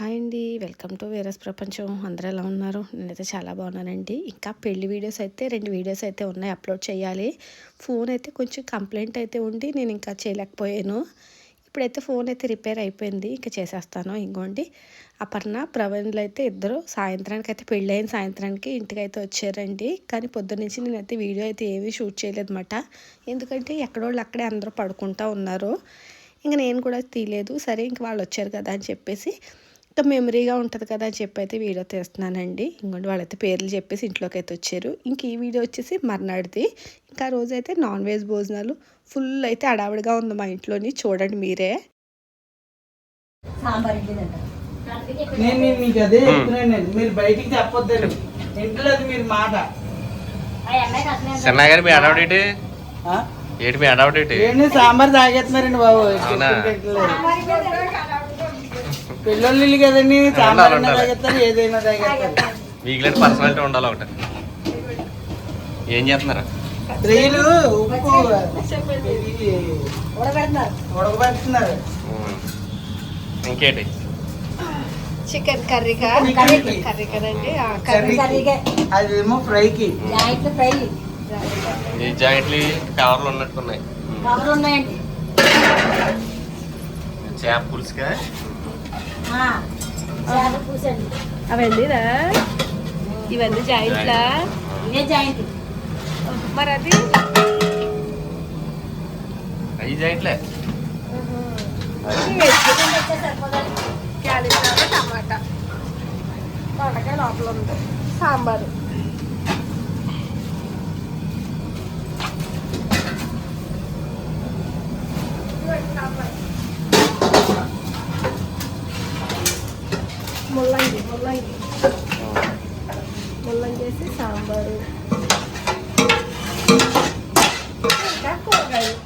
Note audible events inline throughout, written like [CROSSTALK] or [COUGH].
Hi అండి. Welcome to వేరస్ ప్రపంచం. అందరూ ఎలా ఉన్నారు? నేనైతే చాలా బాగున్నానండి. ఇంకా పెళ్ళి వీడియోస్ అయితే రెండు వీడియోస్ అయితే ఉన్నాయి అప్లోడ్ చేయాలి. ఫోన్ అయితే కొంచెం కంప్లైంట్ అయితే ఉండి నేను ఇంకా చేయలేకపోయాను. ఇప్పుడైతే ఫోన్ అయితే రిపేర్ అయిపోయింది. ఇంకా చేసేస్తాను. ఇంకోండి. అపర్ణ ప్రవీణ్లు అయితే ఇద్దరు సాయంత్రానికి అయితే పెళ్ళి అయిన సాయంత్రానికి ఇంటికి అయితే వచ్చారండి. కానీ పొద్దున్నుంచి నేనైతే వీడియో అయితే ఏమీ షూట్ చేయలేదన్నమాట. ఎందుకంటే ఎక్కడోళ్ళు అక్కడే అందరూ పడుకుంటా ఉన్నారు. ఇంకా నేను కూడా తీయలేదు. సరే ఇంక వాళ్ళు వచ్చారు కదా అని చెప్పేసి ఇంకా మెమరీగా ఉంటుంది కదా అని చెప్పి అయితే వీడియో తీస్తున్నానండి. ఇంకోటి వాళ్ళైతే పేర్లు చెప్పేసి ఇంట్లోకి అయితే వచ్చారు. ఇంక ఈ వీడియో వచ్చేసి మర్నాడిది. ఇంకా రోజు అయితే నాన్ వెజ్ భోజనాలు ఫుల్ అయితే అడావిడిగా ఉంది మా ఇంట్లోని. చూడండి మీరే. నేను నేను మీకు అదే చెప్తున్నాను మీరు బయటికి చెప్పొద్దండి. ఇంట్లో అది మీరు మాట. చిన్న గారు మీ అడౌట్ ఏంటి? ఆ? ఏంటి మీ అడౌట్ ఏంటి? ఏంటి సాంబార్ తాగేస్తున్నారండి బాబు? అవునా? పిల్లలు కదండి సాంబార్. తాగేస్తారు ఏదైనా తాగేస్తారు వీక్లెట్ పర్సనాలిటీ ఉండాలి ఒకటి. ఏం చేస్తున్నారు? స్త్రీలు ఉప్పు ఉడకబెడుతున్నారు. ఇంకేంటి? చికెన్ కర్రీగా కర్రీకి. కర్రీ కదండి అదేమో ఫ్రైకి. ఈ జాయింట్లు కవర్లు ఉన్నట్టున్నాయి. ఉమ్. చేప పులుసుగా అవన్నీ ఇవన్నీ జాయింట్లా? మరి అది? అవి జాయింట్లే. క్యాలీఫ్లవర్ టమాటా. దొండకాయ లోపల ఉంది. సాంబారు. ముల్లంగి వేసి సాంబారు ఇంకా కూరగాయలు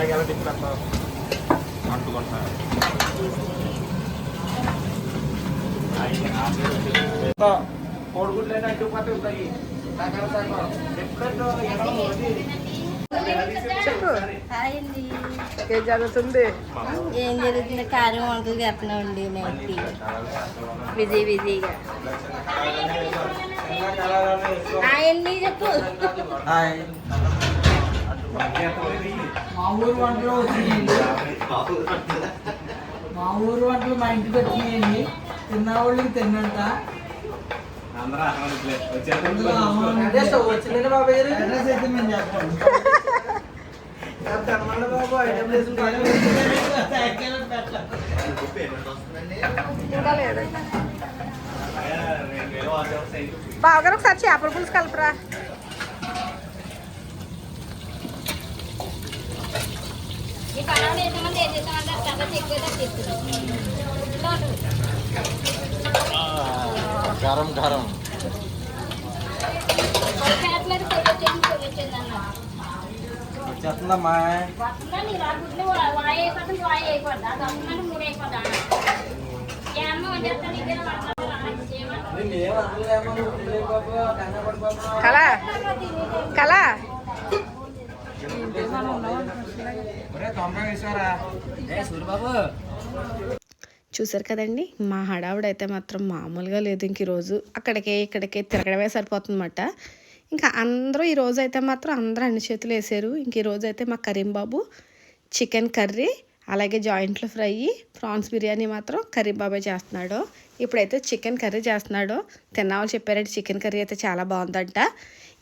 అలాగే ఎలా తిప్పుకుంటారు అంటుకుంటున్నారు కోడిగుడ్లు అడ్డుపట్టు ఉంటాయి సగం సగం ఎప్పుడో ఎడమ అది చెప్పు హాయ్ అండి ఏం జరుగుతుంది ఏం జరుగుతుంది కారం వంటలు చేస్తున్నామండి నైట్కి బిజీ బిజీగా హాయ్ అండి చెప్పు హాయ్. మా ఊరు వంటలు వచ్చినాయండి మా ఊరు వంటలు మా ఇంటికి వచ్చినాయండి ఐటమ్ వేసి ఇంకా లేదు బావగారు ఒకసారి చేపల పులుసు కలపరా. ఈ పలావ్ వేసామంటే ఏం చేసామంటే కథ ఎక్కువ తీసుకున్నాం గరం గరం చేతలేదు ఫోటో చేసి చూపించింది అన్న వచ్చేస్తుందమ్మా వస్తుందా నీ రాగుడ్లు వాయి అయిపోతుంది వాయి అయిపోద్ది అది వస్తుందంటే మూడు అయిపోద్దా ఏమో వండేస్తాను ఇద్దరు కళ కళ చూసారు కదండి మా హడావుడైతే మాత్రం మామూలుగా లేదు ఇంక ఈరోజు. అక్కడికే ఇక్కడికే తిరగడమే సరిపోతుందన్నమాట. ఇంకా అందరూ ఈ రోజు అయితే మాత్రం అందరూ అన్ని చేతులు వేసారు. ఇంక ఈ రోజు అయితే మా కరీం బాబు చికెన్ కర్రీ అలాగే జాయింట్లు ఫ్రై ప్రాన్స్ బిర్యానీ మాత్రం కర్రీ బాబాయ్ చేస్తున్నాడు. ఇప్పుడైతే చికెన్ కర్రీ చేస్తున్నాడు. తిన్నామని చెప్పారంటే చికెన్ కర్రీ అయితే చాలా బాగుందంట.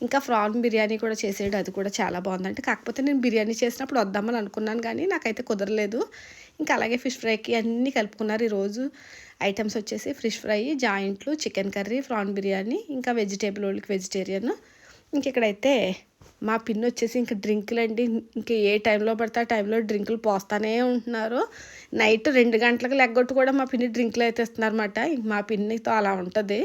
ఇంకా ప్రాన్ బిర్యానీ కూడా చేసాడు అది కూడా చాలా బాగుందంట. కాకపోతే నేను బిర్యానీ చేసినప్పుడు వద్దామని అనుకున్నాను కానీ నాకైతే కుదరలేదు. ఇంకా అలాగే ఫిష్ ఫ్రైకి అన్నీ కలుపుకున్నారు ఈరోజు. ఐటమ్స్ వచ్చేసి ఫిష్ ఫ్రై జాయింట్లు చికెన్ కర్రీ ప్రాన్ బిర్యానీ ఇంకా వెజిటేబుల్ వాళ్ళకి వెజిటేరియన్. ఇంక ఇక్కడైతే మా పిన్ వచ్చేసి ఇంకా డ్రింకులు అండి ఇంకా ఏ టైంలో పడితే ఆ టైంలో డ్రింకులు పోస్తానే ఉంటున్నారు. నైట్ రెండు గంటలకు లెగ్గొట్టు కూడా మా పిన్ని డ్రింకులు అయితే ఇస్తున్నారు అనమాట ఇంక మా పిన్నితో అలా ఉంటుంది.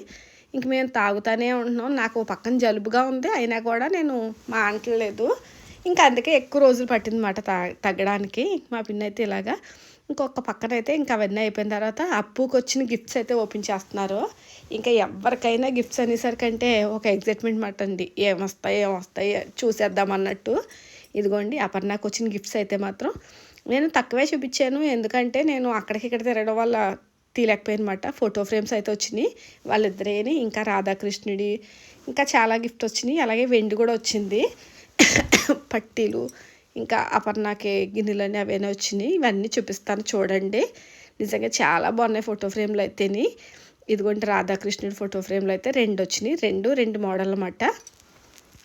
ఇంక మేము తాగుతానే ఉంటున్నాం. నాకు పక్కన జలుబుగా ఉంది. అయినా కూడా నేను మా అంటలేదు ఇంకా అందుకే ఎక్కువ రోజులు పట్టిందన్నమాట తా తగ్గడానికి. మా పిన్ని అయితే ఇలాగా ఇంకొక పక్కన అయితే ఇంకా అవన్నీ అయిపోయిన తర్వాత అప్పుకి వచ్చిన గిఫ్ట్స్ అయితే ఓపెన్ చేస్తున్నారు. ఇంకా ఎవరికైనా గిఫ్ట్స్ అనేసరికంటే ఒక ఎగ్జైట్మెంట్ మాట అండి ఏమొస్తాయి ఏమొస్తాయి చూసేద్దాం అన్నట్టు. ఇదిగోండి అపర్ణకు వచ్చిన గిఫ్ట్స్ అయితే మాత్రం నేను తక్కువే చూపించాను. ఎందుకంటే నేను అక్కడికి ఇక్కడ తిరగడం వల్ల తీలేకపోయానమాట ఫోటో ఫ్రేమ్స్ అయితే వచ్చినాయి. వాళ్ళిద్దరేని ఇంకా రాధాకృష్ణుడి ఇంకా చాలా గిఫ్ట్ వచ్చినాయి. అలాగే వెండి కూడా వచ్చింది. [COUGHS] పట్టీలు ఇంకా అపర్ణకి గిన్నెలని అవన్నీ వచ్చినాయి. ఇవన్నీ చూపిస్తాను చూడండి. నిజంగా చాలా బాగున్నాయి ఫోటో ఫ్రేమ్లు అయితేని. ఇదిగోండి రాధాకృష్ణుడి ఫోటో ఫ్రేమ్లు అయితే రెండు వచ్చినాయి. రెండు రెండు మోడల్ అన్నమాట.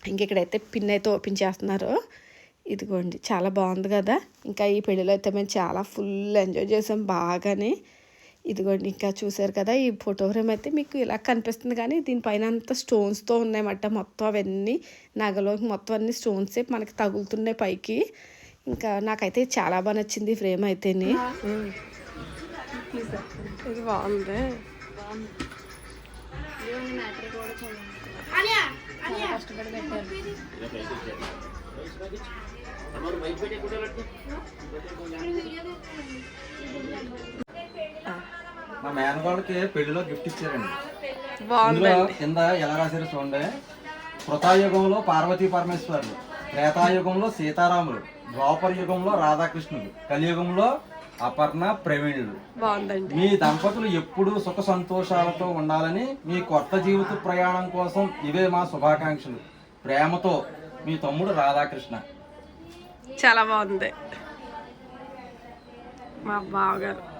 ఇంక ఇక్కడైతే పిన్ అయితే ఓపెన్ చేస్తున్నారు. ఇదిగోండి చాలా బాగుంది కదా. ఇంకా ఈ పెళ్ళిలో అయితే మేము చాలా ఫుల్ ఎంజాయ్ చేసాం బాగానే. ఇదిగోండి ఇంకా చూసారు కదా ఈ ఫోటో ఫ్రేమ్ అయితే మీకు ఇలా కనిపిస్తుంది. కానీ దీనిపైన అంతా స్టోన్స్తో ఉన్నాయన్నమాట మొత్తం అవన్నీ. నగలోకి మొత్తం అన్ని స్టోన్సే మనకి తగులుతున్నాయి పైకి. ఇంకా నాకైతే చాలా బాగా నచ్చింది ఫ్రేమ్ అయితే ఇది బాగుంది. మా మేనగాళ్ళకి పెళ్ళిలో గిఫ్ట్ ఇచ్చారండి. ఇందులో కింద ఎలా రాశారు చూడండి. కృతాయుగంలో పార్వతీ పరమేశ్వరులు త్రేతాయుగంలో సీతారాములు ద్వాపర యుగంలో రాధాకృష్ణులు కలియుగంలో అపర్ణ ప్రవీణులు. బాగుందండి. మీ దంపతులు ఎప్పుడూ సుఖ సంతోషాలతో ఉండాలని మీ కొత్త జీవిత ప్రయాణం కోసం ఇవే మా శుభాకాంక్షలు. ప్రేమతో మీ తమ్ముడు రాధాకృష్ణ. చాలా బాగుంది. మా బావగారు.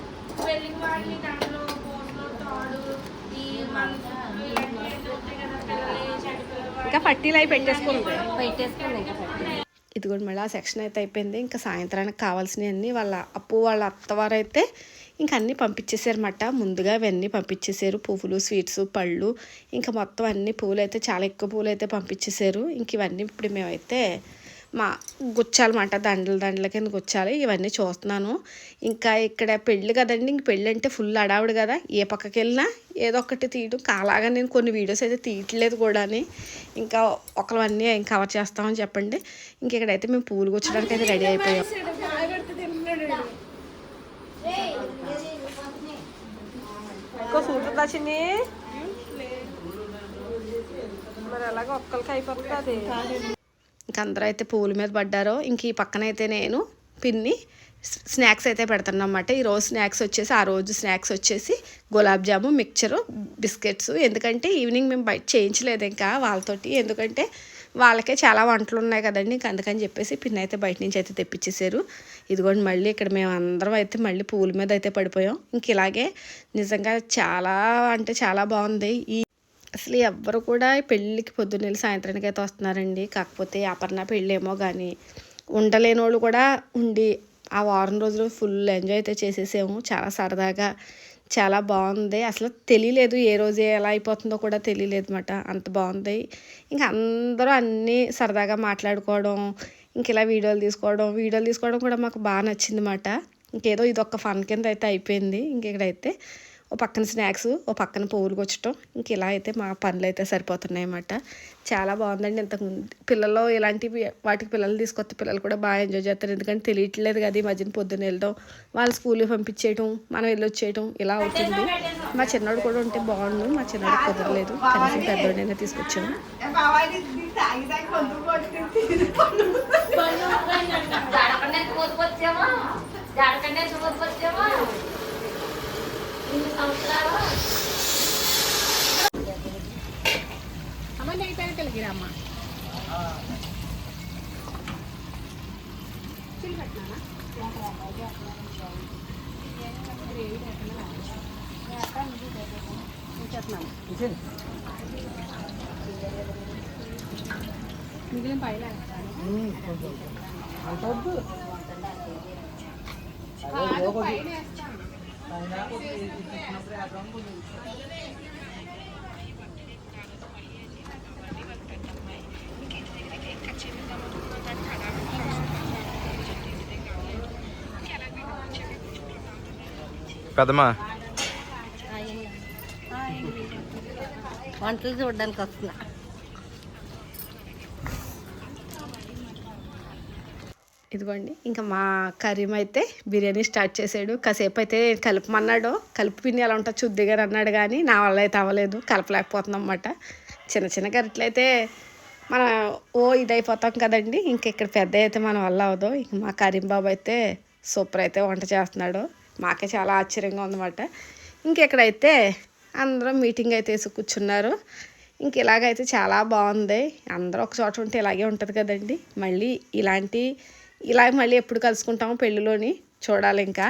వాడిని దాంట్లో తాడు ఈ మంత్ ఇంకా పట్టీలు అవి పెట్టేసుకుంది ఇదిగోండి మళ్ళీ ఆ సెక్షన్ అయితే అయిపోయింది. ఇంకా సాయంత్రానికి కావాల్సినవన్నీ వాళ్ళ అప్పు వాళ్ళ అత్తవారు అయితే ఇంకా అన్నీ పంపించేసారన్నమాట. ముందుగా అవన్నీ పంపించేసారు. పువ్వులు స్వీట్స్ పళ్ళు ఇంకా మొత్తం అన్ని పువ్వులు అయితే చాలా ఎక్కువ పువ్వులు అయితే పంపించేసారు. ఇంక ఇవన్నీ ఇప్పుడు మేమైతే మా గుచ్చాలన్నమాట దండలు దండల కింద గుచ్చాలి? ఇవన్నీ చూస్తున్నాను. ఇంకా ఇక్కడ పెళ్ళి కదండి ఇంక పెళ్ళి అంటే ఫుల్ అడావుడు కదా. ఏ పక్కకి వెళ్ళినా ఏదో ఒకటి తీయడం. కాలాగా నేను కొన్ని వీడియోస్ అయితే తీయట్లేదు కూడాని. ఇంకా ఒకళ్ళవన్నీ ఏం కవర్ చేస్తామని చెప్పండి. ఇంక ఇక్కడైతే మేము పూలు గుచ్చడానికి అయితే రెడీ అయిపోయాం. ఇంకో సూట్ చిన్ని? మరి అలాగే ఒక్కరికి అయిపోతుంది అందరూ అయితే పువ్వుల మీద పడ్డారో ఇంక ఈ పక్కన అయితే నేను పిన్ని స్నాక్స్ అయితే పెడతాను అనమాట ఈరోజు స్నాక్స్ వచ్చేసి ఆ రోజు స్నాక్స్ వచ్చేసి గులాబ్ జాము మిక్చరు బిస్కెట్స్. ఎందుకంటే ఈవినింగ్ మేము బయట చేయించలేదు ఇంకా వాళ్ళతోటి. ఎందుకంటే వాళ్ళకే చాలా వంటలు ఉన్నాయి కదండి ఇంక అందుకని చెప్పేసి పిన్ అయితే బయట నుంచి అయితే తెప్పించేశారు. ఇదిగోండి మళ్ళీ ఇక్కడ మేము అందరం అయితే మళ్ళీ పూల మీద అయితే పడిపోయాం. ఇంక ఇలాగే నిజంగా చాలా అంటే చాలా బాగుంది. ఈ అసలు ఎవ్వరు కూడా పెళ్ళికి పొద్దున్న సాయంత్రానికి అయితే వస్తున్నారండి. కాకపోతే అపర్ణ పెళ్ళేమో కానీ ఉండలేని వాళ్ళు కూడా ఉండి ఆ వారం రోజులు ఫుల్ ఎంజాయ్ అయితే చేసేసాము. చాలా సరదాగా చాలా బాగుంది. అసలు తెలియలేదు ఏ రోజు ఎలా అయిపోతుందో కూడా తెలియలేదు అనమాట అంత బాగుంది. ఇంకా అందరూ అన్నీ సరదాగా మాట్లాడుకోవడం ఇంక ఇలా వీడియోలు తీసుకోవడం వీడియోలు తీసుకోవడం కూడా మాకు బాగా నచ్చింది అనమాట ఇంకేదో ఇది ఒక ఫన్ కింద అయితే అయిపోయింది. ఇంక ఇక్కడైతే ఓ పక్కన స్నాక్స్ ఓ పక్కన పువ్వులు కొచ్చటం ఇంక ఇలా అయితే మా పనులు అయితే సరిపోతున్నాయి అన్నమాట. చాలా బాగుందండి ఇంతకుముందు. పిల్లలు ఇలాంటివి వాటికి పిల్లలు తీసుకొస్తే పిల్లలు కూడా బాగా ఎంజాయ్ చేస్తారు. ఎందుకంటే తెలియట్లేదు కదా ఈ మధ్యన పొద్దున్న వెళ్ళడం వాళ్ళు స్కూల్కి పంపించేయటం మనం వెళ్ళి వచ్చేయటం ఇలా అవుతుంది. మా చిన్నోడు కూడా ఉంటే బాగుండు. మా చిన్నోడు కుదరలేదు. కనీసం పెద్దోడైనా తీసుకొచ్చాము జాడకండే జాడకండే చూసుకొచ్చామా ఇన్ని సంవత్సరాలు అంత పైన కొద్దిగా వంటలు చూడడానికి వస్తున్నా. ఇదిగోండి ఇంకా మా కరీం అయితే బిర్యానీ స్టార్ట్ చేసాడు. కాసేపు అయితే కలుపమన్నాడు. కలుపు పిండి ఎలా ఉంటుంది చుద్దిగా అన్నాడు కానీ నా వల్ల అయితే అవ్వలేదు. కలపలేకపోతున్నాం అన్నమాట చిన్న చిన్న గరిటెలు అయితే ఓ ఇది అయిపోతాం కదండి. ఇంక ఇక్కడ పెద్ద అయితే మన వల్ల అవ్వదు. ఇంక మా కరీం బాబు అయితే సూపర్ అయితే వంట చేస్తున్నాడు. మాకే చాలా ఆశ్చర్యంగా ఉందన్నమాట. ఇంకెక్కడైతే అందరం మీటింగ్ అయితే వేసి కూర్చున్నారు. ఇంక ఇలాగైతే చాలా బాగుంది. అందరూ ఒక చోట ఉంటే ఇలాగే ఉంటుంది కదండి. మళ్ళీ ఇలాంటి ఇలా మళ్ళీ ఎప్పుడు కలుసుకుంటామో పెళ్ళిలోని చూడాలి ఇంకా.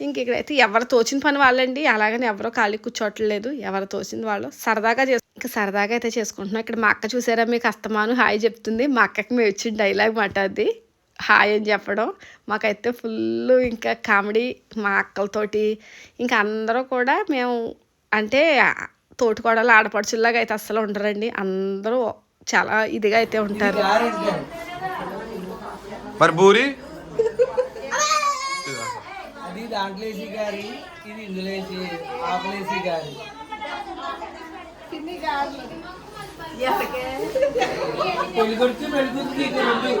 ఇంక ఇక్కడైతే ఎవరు తోచిన పని వాళ్ళండి. అలాగని ఎవరో ఖాళీ కూర్చోట్లేదు ఎవరు తోచింది వాళ్ళు. సరదాగా చేసు ఇంకా సరదాగా అయితే చేసుకుంటున్నాం. ఇక్కడ మా అక్క చూసారా? మీకు అస్తమాను హాయ్ చెప్తుంది. మా అక్కకి మేము ఇచ్చిన డైలాగ్ మాట అది. హాయ్ అని చెప్పడం. మాకైతే ఫుల్ ఇంకా కామెడీ మా అక్కలతోటి. ఇంకా అందరూ కూడా మేము అంటే తోటికోడలు ఆడపడుచుల్లాగా అయితే అస్సలు ఉండరండి. అందరూ చాలా ఇదిగా అయితే ఉంటారు. మరి బూరి అది దాంట్లో వేసి గారి ఇది ఇందులో వేసి ఆకులేసి గారి పెళ్ళి కొడుకు పెళ్ళి కూతురు నీకు రెండు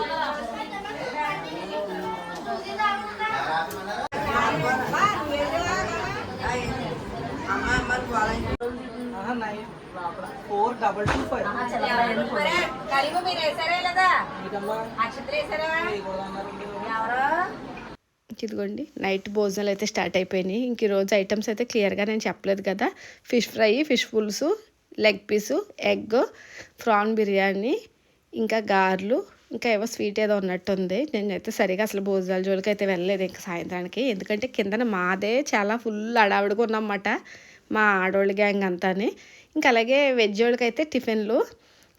ఆహా, నైన్ లోపల. ఫోర్ డబల్ టూ ఫైవ్ మీరు లేదా వేసారా ఎవరు ఇదిగోండి నైట్ భోజనాలు అయితే స్టార్ట్ అయిపోయినాయి. ఇంక ఈరోజు ఐటమ్స్ అయితే క్లియర్గా నేను చెప్పలేదు కదా. ఫిష్ ఫ్రై ఫిష్ పులుసు leg piece egg prawn biryani ఇంకా గారెలు ఇంకా ఏవో స్వీట్ ఏదో ఉన్నట్టుంది. నేనైతే సరిగా అసలు భోజనాల జోలికి అయితే వెళ్ళలేదు ఇంకా సాయంత్రానికి. ఎందుకంటే కిందన మాదే చాలా ఫుల్ అడావిడిగా ఉన్నమాట మా ఆడోళ్ళ గ్యాంగ్ అంతానే. ఇంకా అలాగే వెజ్ వాళ్ళకి అయితే టిఫిన్లు.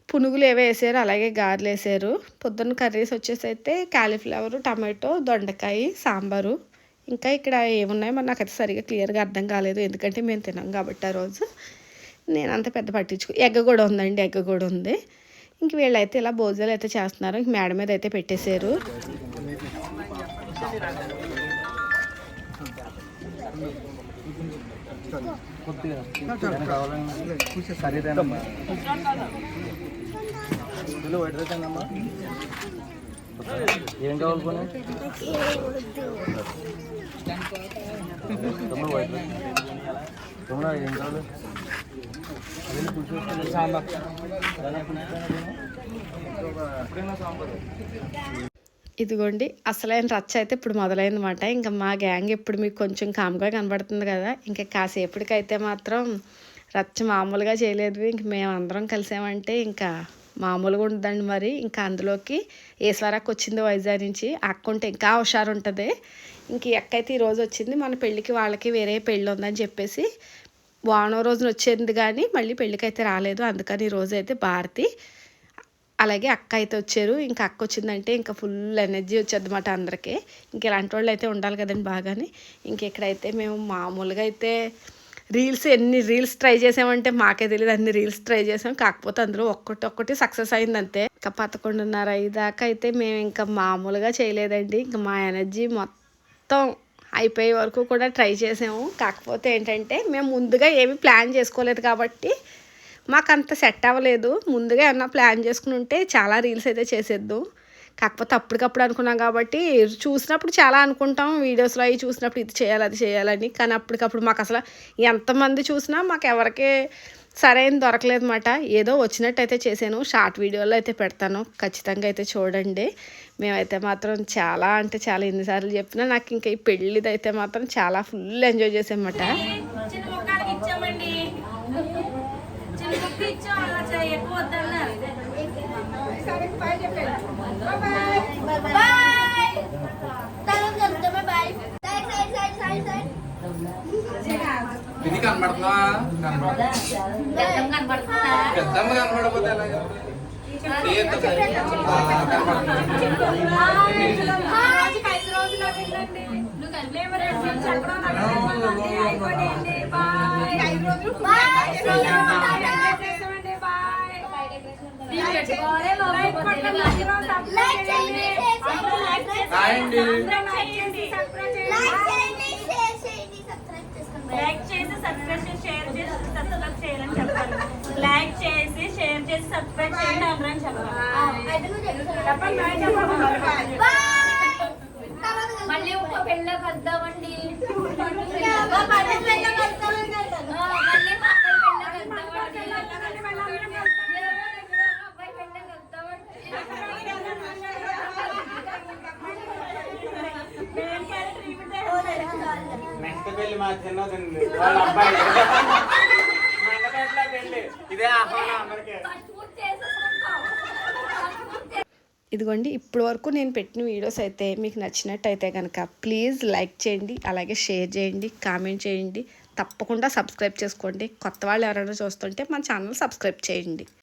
పునుగులు ఏవో వేసారు అలాగే గారెలు వేసారు. పొద్దున్న కర్రీస్ వచ్చేసి అయితే కాలీఫ్లవర్ టమాటో దొండకాయ సాంబారు. ఇంకా ఇక్కడ ఏమున్నాయో మరి నాకైతే సరిగా క్లియర్గా అర్థం కాలేదు. ఎందుకంటే మేము తినాం కాబట్టి ఆ రోజు. నేను అంత పెద్ద పట్టించుకో ఎగ్గ కూడా ఉందండి ఎగ్గ కూడా ఉంది. ఇంక వీళ్ళైతే ఇలా భోజనాలు అయితే చేస్తున్నారు. ఇంక మేడ మీద అయితే పెట్టేశారు. ఖరీదేనమ్మా కిలో వైట్ రైస్ అమ్మా ఏం కావాలి పోనీ? తమ్ముడు వైట్ రైస్. తమ్ముడు ఏం కావాలి? ఎప్పుడైనా సాంబార్. ఇదిగోండి అసలైన రచ్చ అయితే ఇప్పుడు మొదలైందన్నమాట. ఇంకా మా గ్యాంగ్ ఇప్పుడు మీకు కొంచెం కామ్గా కనబడుతుంది కదా. ఇంకా కాసేపటికైతే మాత్రం రచ్చ మామూలుగా చేయలేదు. ఇంక మేము అందరం కలిసామంటే ఇంకా మామూలుగా ఉంటుందండి మరి. ఇంకా అందులోకి ఈశ్వరక్క వచ్చింది వైజాగ్ నుంచి. అక్క ఉంటే ఇంకా హుషారు ఉంటుంది ఇంక ఈ అయితే ఈరోజు వచ్చింది. మన పెళ్ళికి వాళ్ళకి వేరే పెళ్ళి ఉందని చెప్పేసి వానో రోజున వచ్చింది కానీ మళ్ళీ పెళ్ళికైతే రాలేదు. అందుకని ఈరోజు అయితే భారతి అలాగే అక్క అయితే వచ్చారు. ఇంకా అక్క వచ్చిందంటే ఇంకా ఫుల్ ఎనర్జీ వచ్చేది అనమాట అందరికీ. ఇంక ఇలాంటి వాళ్ళు అయితే ఉండాలి కదండి బాగానే. ఇంకా ఇక్కడైతే మేము మామూలుగా అయితే రీల్స్ ఎన్ని రీల్స్ ట్రై చేసామంటే మాకే తెలియదు అన్ని రీల్స్ ట్రై చేసాం. కాకపోతే అందులో ఒక్కటి ఒక్కటి సక్సెస్ అయింది అంతే. ఇంకా పదకొండున్నర దాకా అయితే మేము ఇంకా మామూలుగా చేయలేదండి. ఇంకా మా ఎనర్జీ మొత్తం అయిపోయే వరకు కూడా ట్రై చేసాము. కాకపోతే ఏంటంటే మేము ముందుగా ఏమి ప్లాన్ చేసుకోలేదు కాబట్టి మాకు అంత సెట్ అవ్వలేదు. ముందుగా ఏమన్నా ప్లాన్ చేసుకుని ఉంటే చాలా రీల్స్ అయితే చేసేద్దాం. కాకపోతే అప్పటికప్పుడు అనుకున్నాం కాబట్టి చూసినప్పుడు చాలా అనుకుంటాం. వీడియోస్లో అవి చూసినప్పుడు ఇది చేయాలి అది చేయాలని. కానీ అప్పటికప్పుడు మాకు అసలు ఎంతమంది చూసినా మాకు ఎవరికి సరైన దొరకలేదు అనమాట ఏదో వచ్చినట్టు అయితే చేశాను షార్ట్ వీడియోలో అయితే పెడతాను. ఖచ్చితంగా అయితే చూడండి. మేమైతే మాత్రం చాలా అంటే చాలా ఎన్నిసార్లు చెప్పినా నాకు ఇంకా ఈ పెళ్ళిది అయితే మాత్రం చాలా ఫుల్ ఎంజాయ్ చేసామన్నమాట ఇది కనబడుతుందా? పెద్దమ్మ కనబడకపోతే ఎలాగా తీయొద్దు సరే. లైక్ చేసి సబ్స్క్రైబ్ చేసి షేర్ చేసి సబ్స్క్రైబ్ చేయాలని చెప్పాలి. లైక్ చేసి షేర్ చేసి సబ్స్క్రైబ్ చేయండి అందరం చెప్పాలి. మళ్ళీ ఒక పెళ్ళ కద్దామండి తిన్నదండి. వాళ్ళ అబ్బాయి. ఇదే ఆహ్వానం అందరికీ. ఇదిగోండి ఇప్పటి వరకు నేను పెట్టిన వీడియోస్ అయితే మీకు నచ్చినట్టయితే కనుక ప్లీజ్ లైక్ చేయండి అలాగే షేర్ చేయండి కామెంట్ చేయండి. తప్పకుండా సబ్స్క్రైబ్ చేసుకోండి. కొత్త వాళ్ళు ఎవరైనా చూస్తుంటే మన ఛానల్ సబ్స్క్రైబ్ చేయండి.